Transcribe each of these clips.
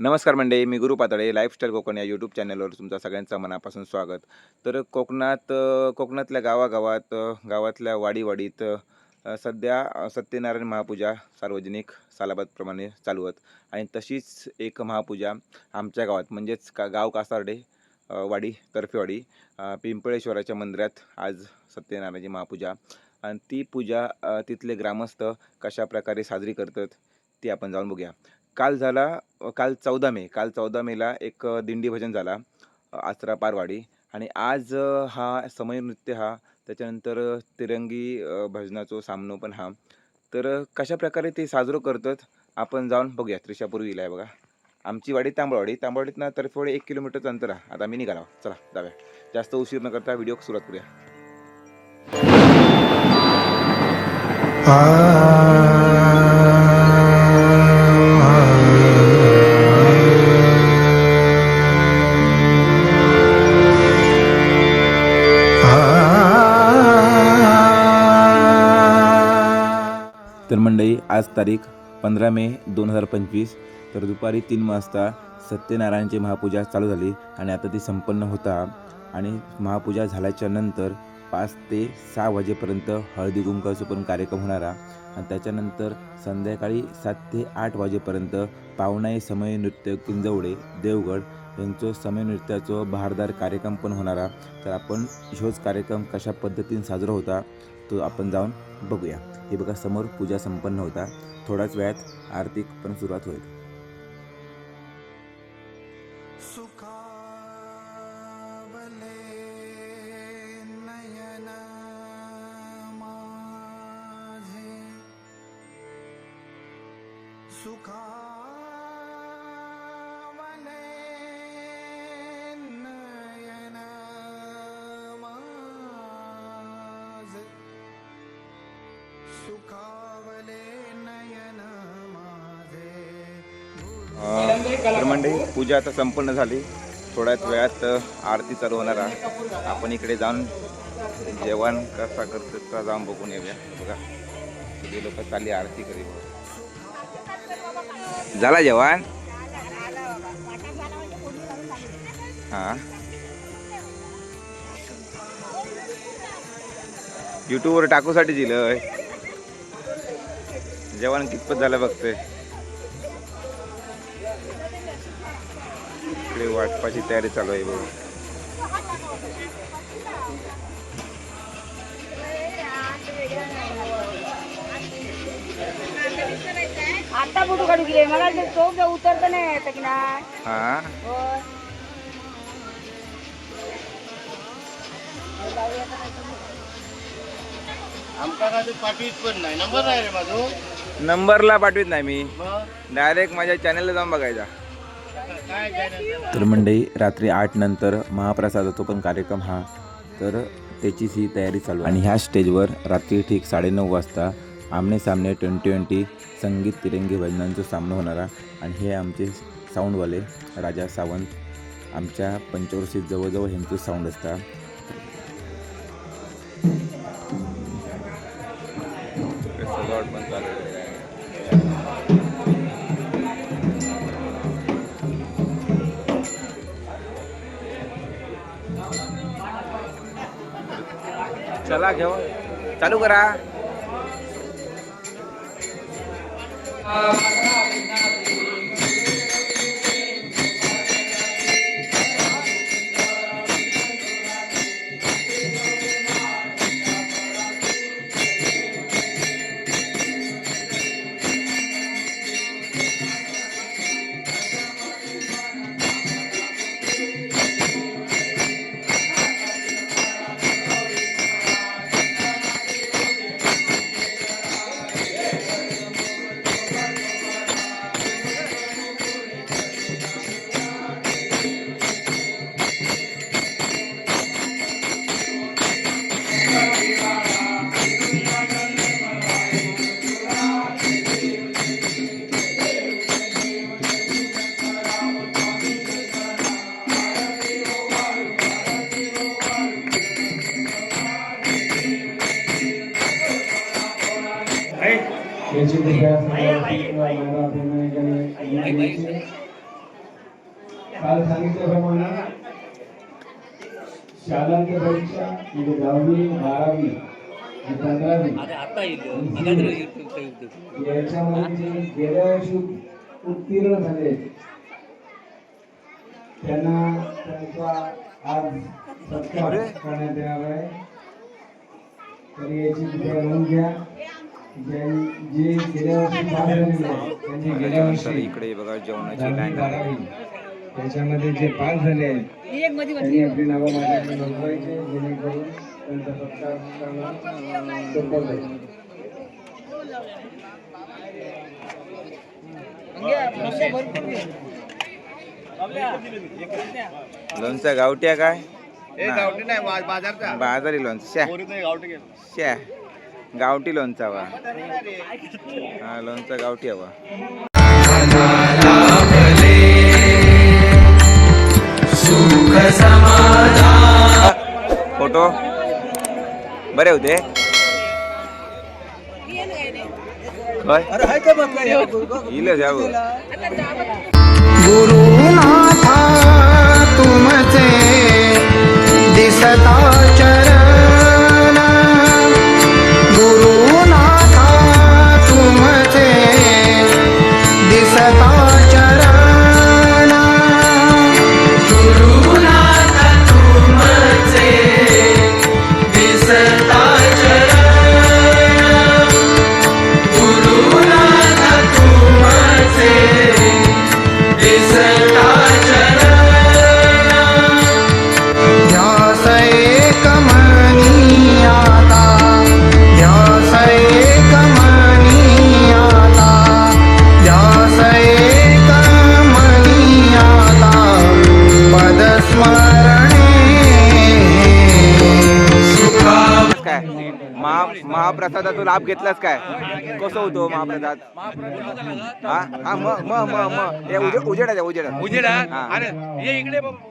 नमस्कार मंडळी मी गुरु पातळे लाईफस्टाईल कोकण या यूट्यूब चॅनलवर तुमचा सगळ्यांचं मनापासून स्वागत. तर कोकणात कोकणातल्या गावागावात गावातल्या वाडीवाडीत सध्या सत्यनारायण महापूजा सार्वजनिक सालाबादप्रमाणे चालू आहेत. आणि तशीच एक महापूजा आमच्या गावात म्हणजेच का गाव कासार्डे वाडी तर्फेवाडी पिंपळेश्वराच्या मंदिरात आज सत्यनारायणाची महापूजा. आणि ती पूजा तिथले ग्रामस्थ कशा प्रकारे साजरी करतात ती आपण जाऊन बघूया. काल झाला काल चौदा मे काल चौदा मेला एक दिंडी भजन झाला आचरा पारवाडी. आणि आज हा समय नृत्य हा त्याच्यानंतर तिरंगी भजनाचो सामनो पण हा. तर कशा प्रकारे ते साजरं करतात आपण जाऊन बघूया. त्रिशापूर्वीला आहे बघा. आमची वाडी तांबळवाडी. तांबळवाडीतनं तर्फेवाडी एक किलोमीटरचं अंतर आहे. आता आम्ही निघाला. चला जाऊया. जास्त उशीर न करता व्हिडिओ सुरुवात करूया. आज तारीख पंधरा मे दोन हजार पंचवीस तर दुपारी तीन वाजता सत्यनारायणची महापूजा चालू झाली आणि आता ती संपन्न होता. आणि महापूजा झाल्याच्यानंतर पाच ते सहा वाजेपर्यंत हळदी कुंकाचा पण कार्यक्रम होणारा. आणि त्याच्यानंतर संध्याकाळी सात ते आठ वाजेपर्यंत पाहुणाई समय नृत्य किंजवडे देवगड यांचं समय नृत्याचं बहारदार कार्यक्रम पण होणारा. तर आपण ह्योच कार्यक्रम कशा पद्धतीने साजरा होता तो आपण जाऊन बघूया. हे बघा समोर पूजा संपन्न होता. थोड्याच वेळात आरती पण सुरुवात होईल. तर मंडळी पूजा आता संपन्न झाली. थोड्याच वेळात आरती चालू होणार आहे. आपण इकडे जाऊन जेवण कसा करतात का जाऊन बघून येऊया. बघा सगळे लोक चालली आरती करी झाला जेवण? हा. युट्यूबवर टाकूसाठी दिलंय. जेवण कितपत झालं बघतोय? इकडे वाटपाची तयारी चालू आहे बघा. आता फोटो काढू गेले? मला ते चौक उतरत नाही येतं की नाही. हा. आमका पण नाही. नंबर नाही रे माझो. नंबरला पाठवित नाही मी. डायरेक्ट माझ्या चॅनलला जाऊन बघायचा. तर मंडळी रात्री आठ नंतर महाप्रसादाचा पण कार्यक्रम हा. तर त्याचीच ही तयारी चालू आहे. आणि ह्या स्टेजवर रात्री ठीक साडेनऊ वाजता आमने सामने ट्वेंटी ट्वेंटी संगीत तिरंगी भजनांचा सामना होणारा आणि हे आमचे साऊंडवाले राजा सावंत आमच्या पंचवर्षीत जवळजवळ ह्यांचं साऊंड असतात. सजावट पण चालू चला घेऊ. चालू करा. सर्व अभिनय काल सांगितल्याप्रमाणे शालांत परीक्षा म्हणजे दहावी बारावी आणि पंधरावी. याच्यामध्ये गेल्या वर्षी उत्तीर्ण झाले त्यांना त्यांचा आज सत्कार करण्यात येणार आहे. तर याची कृपया नोंद घ्या. जे गेल्या वर्षी पास झालेले आहेत त्यांनी गेल्या तर वर्षी इकडे बघा जेवणाची लाईन त्याच्यामध्ये जे पास झाले आहेत त्यांनी आपली नावं माझ्याकडे नोंदवायचे जेणेकरून त्यांचा करणं सोपं जाईल लोणचा काय? नाही बाजारचा. बाजारी लोणचा गावठी शा गावठी लोणचा वा हा लोणचा गावठी हवा. फोटो? बरे होते? काय इल जाऊ लाभ घेतलास काय? कसं होतो महाप्रसाद? हा? हा म म म म. हे उजे- उजेडात आहे, उजेडात. उजेडा? हा. अरे ये इकडे बाबा.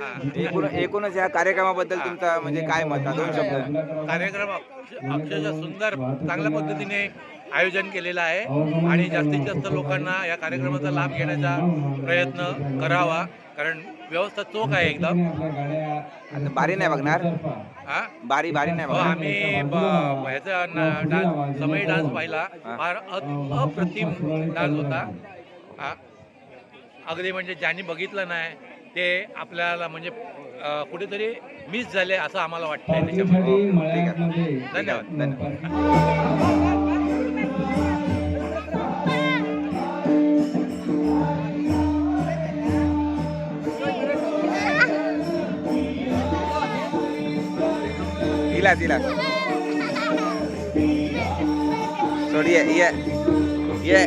हा. एकूण एकूणच या कार्यक्रमाबद्दल तुमचा म्हणजे काय मत आहे? दोन शब्द. कार्यक्रम अक्ष- अक्षरशः सुंदर चांगल्या पद्धतीने आयोजन केलेलं आहे आणि जास्तीत जास्त लोकांना या कार्यक्रमाचा लाभ घेण्याचा प्रयत्न करावा कारण व्यवस्था चोख आहे एकदम. आता बारी नाही बघणार. हा? बारी बारी नाही हो, आम्ही ब- ह्याचा न- डान्स समय डान्स पाहिला. फार अ- अप्रतिम डान्स होता. हा. अगदी म्हणजे ज्यांनी बघितलं नाही ते आपल्याला म्हणजे अ, कुठेतरी मिस झाले असं आम्हाला वाटतंय त्याच्यामध्ये धन्यवाद. धन्यवाद. လားသေးလား sorry ရဲ့ရဲ့